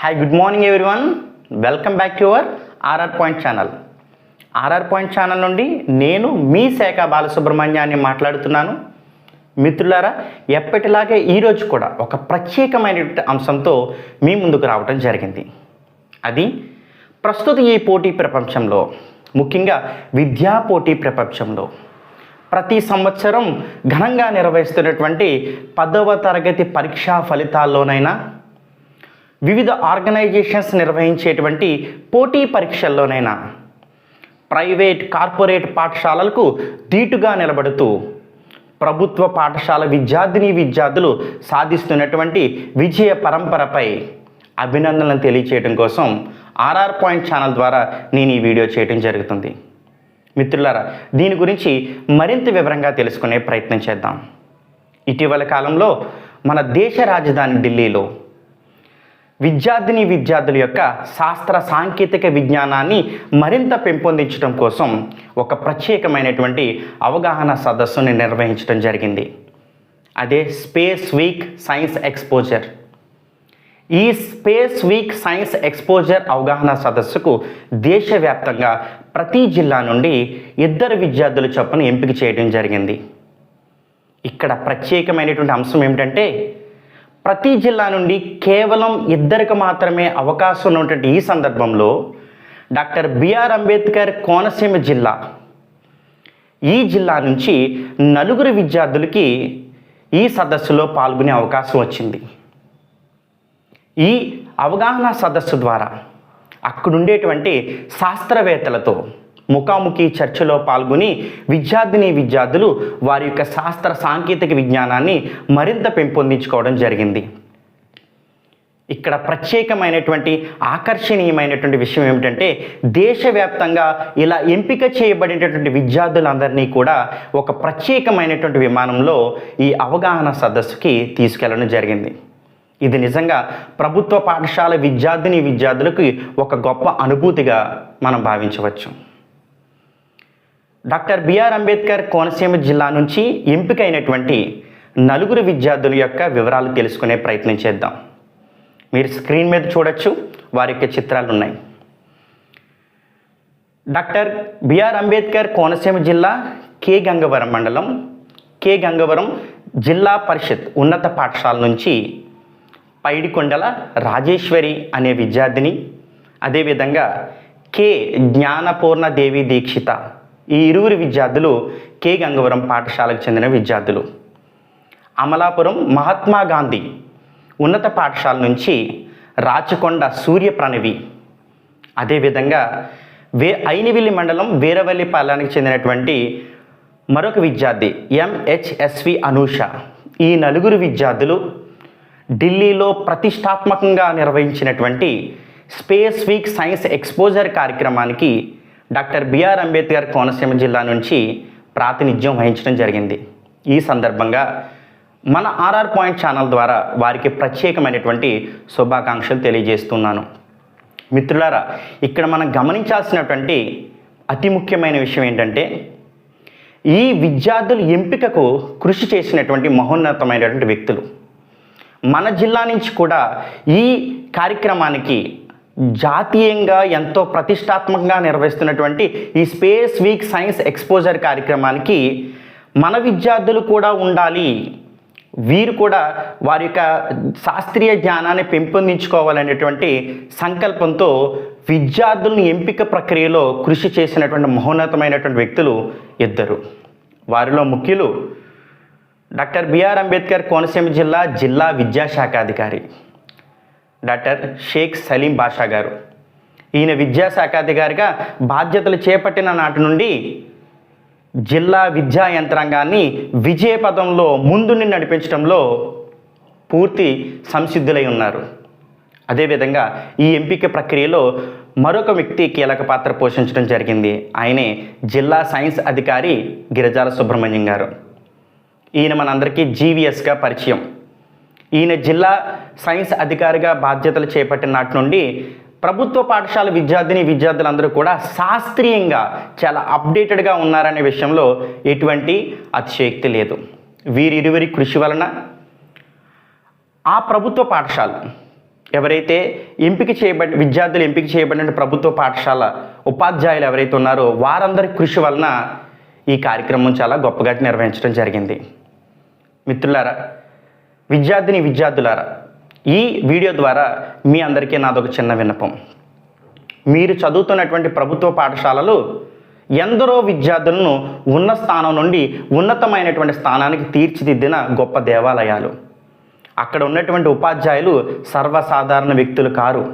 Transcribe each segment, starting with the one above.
Hi good morning everyone welcome back to your R R point channel R R point channel నుండి నేను మీ శాఖ బాలసుబ్రహ్మణ్యాన్ని మాట్లాడుతున్నాను. మిత్రులారా ఎప్పటిలాగే ఈరోజు కూడా ఒక ప్రత్యేకమైన అంశంతో మీ ముందుకు రావడం జరిగింది. అది ప్రస్తుత ఈ పోటీ ప్రపంచంలో ముఖ్యంగా విద్యా పోటీ ప్రపంచంలో ప్రతి సంవత్సరం ఘనంగా నిర్వహిస్తున్నటువంటి పదవ తరగతి పరీక్షా ఫలితాల్లోనైనా వివిధ ఆర్గనైజేషన్స్ నిర్వహించేటువంటి పోటీ పరీక్షల్లోనైనా ప్రైవేట్ కార్పొరేట్ పాఠశాలలకు ధీటుగా నిలబడుతూ ప్రభుత్వ పాఠశాల విద్యార్థిని విద్యార్థులు సాధిస్తున్నటువంటి విజయ పరంపరపై అభినందనలు తెలియచేయడం కోసం ఆర్ఆర్ పాయింట్ ఛానల్ ద్వారా నేను ఈ వీడియో చేయడం జరుగుతుంది. మిత్రులారా దీని గురించి మరింత వివరంగా తెలుసుకునే ప్రయత్నం చేద్దాం. ఇటీవల కాలంలో మన దేశ రాజధాని ఢిల్లీలో విద్యార్థిని విద్యార్థుల యొక్క శాస్త్ర సాంకేతిక విజ్ఞానాన్ని మరింత పెంపొందించడం కోసం ఒక ప్రత్యేకమైనటువంటి అవగాహన సదస్సుని నిర్వహించడం జరిగింది. అదే స్పేస్ వీక్ సైన్స్ ఎక్స్పోజర్. ఈ స్పేస్ వీక్ సైన్స్ ఎక్స్పోజర్ అవగాహన సదస్సుకు దేశవ్యాప్తంగా ప్రతి జిల్లా నుండి ఇద్దరు విద్యార్థుల చొప్పున ఎంపిక చేయడం జరిగింది. ఇక్కడ ప్రత్యేకమైనటువంటి అంశం ఏమిటంటే ప్రతి జిల్లా నుండి కేవలం ఇద్దరికి మాత్రమే అవకాశం ఉన్నటువంటి ఈ సందర్భంలో డాక్టర్ బిఆర్ అంబేద్కర్ కోనసీమ జిల్లా. ఈ జిల్లా నుంచి నలుగురు విద్యార్థులకి ఈ సదస్సులో పాల్గొనే అవకాశం వచ్చింది. ఈ అవగాహన సదస్సు ద్వారా అక్కడుండేటువంటి శాస్త్రవేత్తలతో ముఖాముఖి చర్చలో పాల్గొని విద్యార్థిని విద్యార్థులు వారి యొక్క శాస్త్ర సాంకేతిక విజ్ఞానాన్ని మరింత పెంపొందించుకోవడం జరిగింది. ఇక్కడ ప్రత్యేకమైనటువంటి ఆకర్షణీయమైనటువంటి విషయం ఏమిటంటే దేశవ్యాప్తంగా ఇలా ఎంపిక చేయబడినటువంటి విద్యార్థులందరినీ కూడా ఒక ప్రత్యేకమైనటువంటి విమానంలో ఈ అవగాహన సదస్సుకి తీసుకెళ్ళడం జరిగింది. ఇది నిజంగా ప్రభుత్వ పాఠశాల విద్యార్థిని విద్యార్థులకు ఒక గొప్ప అనుభూతిగా మనం భావించవచ్చు. డాక్టర్ బిఆర్ అంబేద్కర్ కోనసీమ జిల్లా నుంచి ఎంపికైనటువంటి నలుగురు విద్యార్థుల యొక్క వివరాలు తెలుసుకునే ప్రయత్నం చేద్దాం. మీరు స్క్రీన్ మీద చూడొచ్చు వారి యొక్క చిత్రాలు ఉన్నాయి డాక్టర్ బిఆర్ అంబేద్కర్ కోనసీమ జిల్లా కే. గంగవరం మండలం కే. గంగవరం జిల్లా పరిషత్ ఉన్నత పాఠశాల నుంచి పైడికొండల రాజేశ్వరి అనే విద్యార్థిని అదేవిధంగా కే. జ్ఞానపూర్ణ దేవి దీక్షిత ఈ ఇరువురు విద్యార్థులు కె. గంగవరం పాఠశాలకు చెందిన విద్యార్థులు. అమలాపురం మహాత్మా గాంధీ ఉన్నత పాఠశాల నుంచి రాచకొండ సూర్య ప్రణవి అదేవిధంగా వే ఐనివిల్లి మండలం వీరవల్లి పాలనకు చెందినటువంటి మరొక విద్యార్థి ఎంహెచ్ఎస్వి అనూష. ఈ నలుగురు విద్యార్థులు ఢిల్లీలో ప్రతిష్టాత్మకంగా నిర్వహించినటువంటి స్పేస్ వీక్ సైన్స్ ఎక్స్పోజర్ కార్యక్రమానికి doctor B R Ambedkar Konaseema జిల్లా నుంచి ప్రాతినిధ్యం వహించడం జరిగింది. ఈ సందర్భంగా మన ఆర్ఆర్ పాయింట్ ఛానల్ ద్వారా వారికి ప్రత్యేకమైనటువంటి శుభాకాంక్షలు తెలియజేస్తున్నాను. మిత్రులారా ఇక్కడ మనం గమనించాల్సినటువంటి అతి ముఖ్యమైన విషయం ఏంటంటే ఈ విద్యార్థుల ఎంపికకు కృషి చేసినటువంటి మహోన్నతమైనటువంటి వ్యక్తులు. మన జిల్లా నుంచి కూడా ఈ కార్యక్రమానికి జాతీయంగా ఎంతో ప్రతిష్టాత్మకంగా నిర్వహిస్తున్నటువంటి ఈ స్పేస్ వీక్ సైన్స్ ఎక్స్పోజర్ కార్యక్రమానికి మన విద్యార్థులు కూడా ఉండాలి. వీరు కూడా వారి యొక్క శాస్త్రీయ జ్ఞానాన్ని పెంపొందించుకోవాలనేటువంటి సంకల్పంతో విద్యార్థులను ఎంపిక ప్రక్రియలో కృషి చేసినటువంటి మహోన్నతమైనటువంటి వ్యక్తులు ఇద్దరు. వారిలో ముఖ్యులు డాక్టర్ బిఆర్ అంబేద్కర్ కోనసీమ జిల్లా జిల్లా విద్యాశాఖాధికారి డాక్టర్ షేక్ సలీం బాషా గారు. ఈయన విద్యాశాఖాధికారిగా బాధ్యతలు చేపట్టిన నాటి నుండి జిల్లా విద్యా యంత్రాంగాన్ని విజయ పదంలో ముందుని నడిపించడంలో పూర్తి సంసిద్ధులై ఉన్నారు. అదేవిధంగా ఈ ఎంపిక ప్రక్రియలో మరొక వ్యక్తి కీలక పాత్ర పోషించడం జరిగింది. ఆయనే జిల్లా సైన్స్ అధికారి గిరిజాల సుబ్రహ్మణ్యం గారు. ఈయన మనందరికీ జీవీఎస్గా పరిచయం. ఈయన జిల్లా సైన్స్ అధికారిగా బాధ్యతలు చేపట్టిన నాటి నుండి ప్రభుత్వ పాఠశాల విద్యార్థిని విద్యార్థులందరూ కూడా శాస్త్రీయంగా చాలా అప్డేటెడ్గా ఉన్నారనే విషయంలో ఎటువంటి అతిశయక్తి లేదు. వీరిరువురి కృషి వలన ఆ ప్రభుత్వ పాఠశాల ఎవరైతే ఎంపిక చేయబడి విద్యార్థులు ఎంపిక చేయబడిన ప్రభుత్వ పాఠశాల ఉపాధ్యాయులు ఎవరైతే ఉన్నారో వారందరి కృషి వలన ఈ కార్యక్రమం చాలా గొప్పగా నిర్వహించడం జరిగింది. మిత్రులారా విద్యార్థిని విద్యార్థులారా ఈ వీడియో ద్వారా మీ అందరికీ నాదొక చిన్న విన్నపం. మీరు చదువుతున్నటువంటి ప్రభుత్వ పాఠశాలలు ఎందరో విద్యార్థులను ఉన్న స్థానం నుండి ఉన్నతమైనటువంటి స్థానానికి తీర్చిదిద్దిన గొప్ప దేవాలయాలు. అక్కడ ఉన్నటువంటి ఉపాధ్యాయులు సర్వసాధారణ వ్యక్తులు కారు.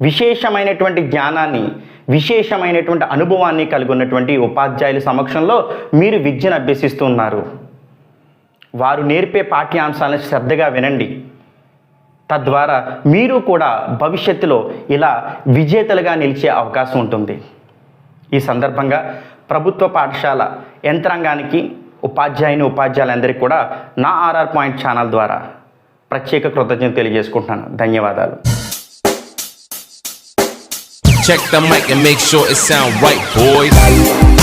విశేషమైనటువంటి జ్ఞానాన్ని విశేషమైనటువంటి అనుభవాన్ని కలిగి ఉన్నటువంటి ఉపాధ్యాయుల సమక్షంలో మీరు విద్యను అభ్యసిస్తున్నారు వారు నేర్పే పాఠ్యాంశాలను శ్రద్ధగా వినండి. తద్వారా మీరు కూడా భవిష్యత్తులో ఇలా విజేతలుగా నిలిచే అవకాశం ఉంటుంది. ఈ సందర్భంగా ప్రభుత్వ పాఠశాల యంత్రాంగానికి ఉపాధ్యాయుని ఉపాధ్యాయులందరికీ కూడా నా ఆర్ఆర్ పాయింట్ ఛానల్ ద్వారా ప్రత్యేక కృతజ్ఞత తెలియజేసుకుంటున్నాను. ధన్యవాదాలు. Check the mic and make sure it sound right, boys.